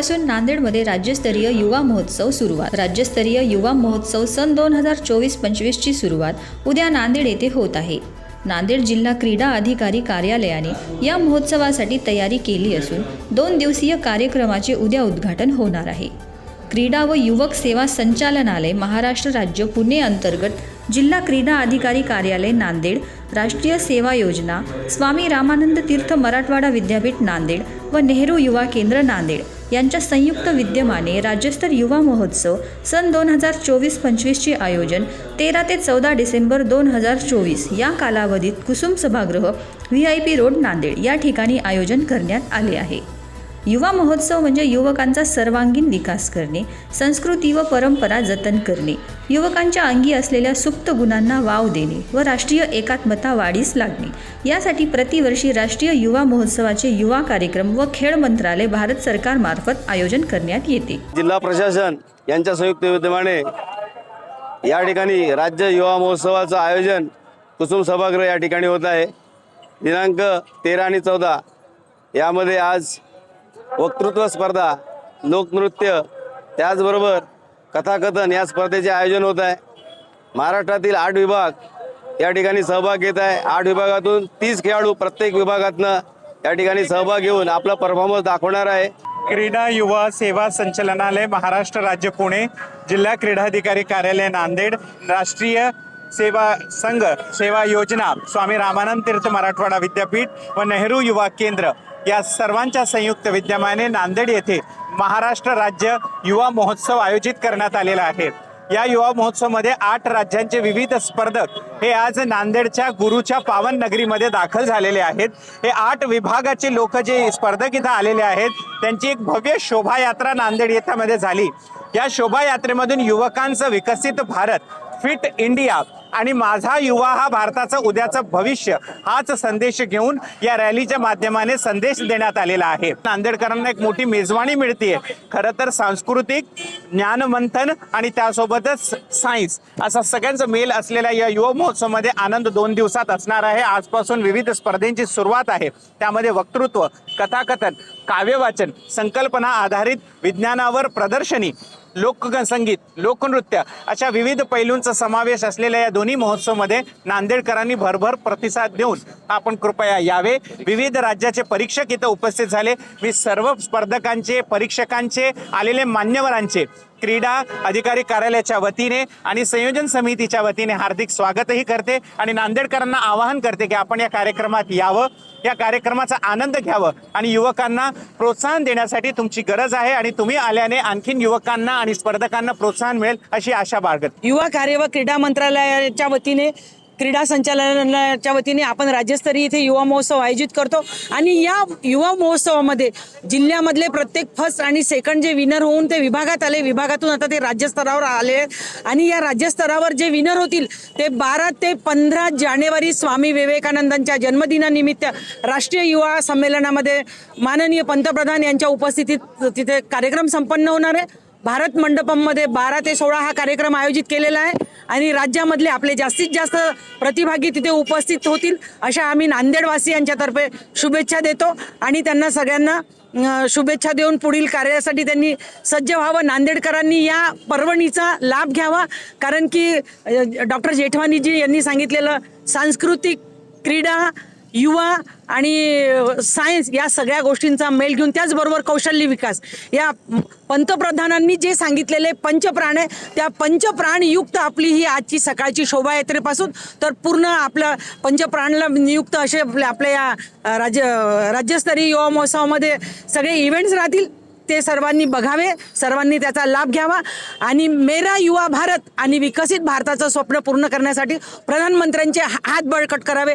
आजपासून नांदेडमध्ये राज्यस्तरीय युवा महोत्सव सुरुवात. राज्यस्तरीय युवा महोत्सव सन दोन हजार चोवीस पंचवीसची सुरुवात उद्या नांदेड येथे होत आहे. नांदेड जिल्हा क्रीडा अधिकारी कार्यालयाने या महोत्सवासाठी तयारी केली असून दोन दिवसीय कार्यक्रमाचे उद्या उद्घाटन होणार आहे. क्रीडा व युवक सेवा संचालनालय महाराष्ट्र राज्य पुणे अंतर्गत जिल्हा क्रीडा अधिकारी कार्यालय नांदेड राष्ट्रीय सेवा योजना स्वामी रामानंद तीर्थ मराठवाडा विद्यापीठ नांदेड व नेहरू युवा केंद्र नांदेड यांच्या संयुक्त विद्यमाने राज्यस्तर युवा महोत्सव सन दोन हजार चोवीस पंचवीसचे आयोजन तेरा ते चौदा डिसेंबर दोन हजार चोवीस या कालावधीत कुसुम सभागृह V I P road Nanded या ठिकाणी आयोजन करण्यात आले आहे. युवा महोत्सव म्हणजे युवकांचा सर्वांगीण विकास करणे संस्कृती व परंपरा जतन करणे युवकांच्या अंगी असलेल्या सुप्त गुणांना वाव देणे व राष्ट्रीय एकात्मता वाढीस लागणे. यासाठी प्रतिवर्षी राष्ट्रीय युवा महोत्सवाचे युवा कार्यक्रम व खेळ मंत्रालय भारत सरकारमार्फत आयोजन करण्यात येते. जिल्हा प्रशासन यांच्या संयुक्त विद्यमाने या ठिकाणी राज्य युवा महोत्सवाचं आयोजन कुसुम सभागृह या ठिकाणी होत आहे. दिनांक तेरा आणि चौदा यामध्ये आज वक्तृत्व स्पर्धा लोकनृत्य त्याचबरोबर कथाकथन या स्पर्धेचे आयोजन होत आहे. महाराष्ट्रातील आठ विभाग या ठिकाणी सहभाग घेत आहे. आठ विभागातून तीस खेळाडू प्रत्येक विभागातनं या ठिकाणी सहभाग घेऊन आपला परफॉर्मन्स दाखवणार आहे. क्रीडा युवा सेवा संचालनालय महाराष्ट्र राज्य पुणे जिल्हा क्रीडाधिकारी कार्यालय नांदेड राष्ट्रीय सेवा संघ सेवा योजना स्वामी रामानंद तीर्थ मराठवाडा विद्यापीठ व नेहरू युवा केंद्र या सर्वांच्या संयुक्त विद्यमाने नांदेड येथे महाराष्ट्र राज्य युवा महोत्सव आयोजित करण्यात आलेला आहे. या युवा महोत्सवमध्ये आठ राज्यांचे विविध स्पर्धक हे आज नांदेडच्या गुरुच्या पावन नगरीमध्ये दाखल झालेले आहेत. हे आठ विभागाचे लोक जे स्पर्धक इथं आलेले आहेत त्यांची एक भव्य शोभायात्रा नांदेड येथामध्ये झाली. या शोभायात्रेमधून युवकांचं विकसित भारत फिट इंडिया आणि माझा युवा हा भारताचं उद्याचं भविष्य हाच संदेश घेऊन या रॅलीच्या माध्यमाने संदेश देण्यात आलेला आहे. नांदेडकरांना एक मोठी मेजवानी मिळते खरं तर सांस्कृतिक ज्ञानमंथन आणि त्यासोबतच सायन्स असा सगळ्यांचं मेल असलेल्या या युवा महोत्सवमध्ये आनंद दोन दिवसात असणार आहे. आजपासून विविध स्पर्धेंची सुरुवात आहे. त्यामध्ये वक्तृत्व कथाकथन काव्यवाचन संकल्पना आधारित विज्ञानावर प्रदर्शनी लोकसंगीत लोकनृत्य अशा विविध पैलूंचा समावेश असलेल्या या दोन्ही महोत्सवमध्ये नांदेडकरांनी भरभर प्रतिसाद देऊन आपण कृपया यावे. विविध राज्याचे परीक्षक इथं उपस्थित झाले. मी सर्व स्पर्धकांचे परीक्षकांचे आलेले मान्यवरांचे क्रीडा अधिकारी कार्यालयाच्या वतीने आणि संयोजन समितीच्या वतीने हार्दिक स्वागतही करते आणि नांदेडकरांना आवाहन करते की आपण या कार्यक्रमात यावं. या कार्यक्रमाचा आनंद घ्यावं आणि युवकांना प्रोत्साहन देण्यासाठी तुमची गरज आहे आणि तुम्ही आल्याने आणखीन युवकांना आणि स्पर्धकांना प्रोत्साहन मिळेल अशी आशा बाळगत. युवा कार्य व क्रीडा मंत्रालयाच्या वतीने क्रीडा संचालनालयाच्या वतीने आपण राज्यस्तरीय इथे युवा महोत्सव आयोजित करतो. आणि या युवा महोत्सवामध्ये जिल्ह्यामधले प्रत्येक फर्स्ट आणि सेकंड जे विनर होऊन ते विभागात आले. विभागातून आता ते राज्यस्तरावर आले आणि या राज्यस्तरावर जे विनर होतील ते बारा ते पंधरा जानेवारी स्वामी विवेकानंदांच्या जन्मदिनानिमित्त राष्ट्रीय युवा संमेलनामध्ये माननीय पंतप्रधान यांच्या उपस्थितीत तिथे कार्यक्रम संपन्न होणार आहे. भारत मंडपममध्ये बारा ते सोळा हा कार्यक्रम आयोजित केलेला आहे. आणि राज्यामधले आपले जास्तीत जास्त प्रतिभागी तिथे उपस्थित होतील अशा आम्ही नांदेडवासियांच्यातर्फे शुभेच्छा देतो. आणि त्यांना सगळ्यांना शुभेच्छा देऊन पुढील कार्यासाठी त्यांनी सज्ज व्हावं. नांदेडकरांनी या पर्वणीचा लाभ घ्यावा. कारण की डॉक्टर जेठवानीजी यांनी सांगितलेलं सांस्कृतिक क्रीडा युवा आणि सायन्स या सगळ्या गोष्टींचा मेल घेऊन त्याचबरोबर कौशल्य विकास. या पंतप्रधानांनी जे सांगितलेले पंचप्राण आहे त्या पंचप्राण युक्त आपली ही आजची सकाळची शोभायात्रेपासून तर पूर्ण आपलं पंचप्राणला नियुक्त असे आपल्या आपल्या या राज्य राज्यस्तरीय युवा महोत्सवामध्ये सगळे इव्हेंट्स राहतील ते सर्वांनी बघावे सर्वांनी त्याचा लाभ घ्यावा आणि मेरा युवा भारत आणि विकसित भारताचं स्वप्न पूर्ण करण्यासाठी प्रधानमंत्र्यांचे हा- हात बळकट करावे.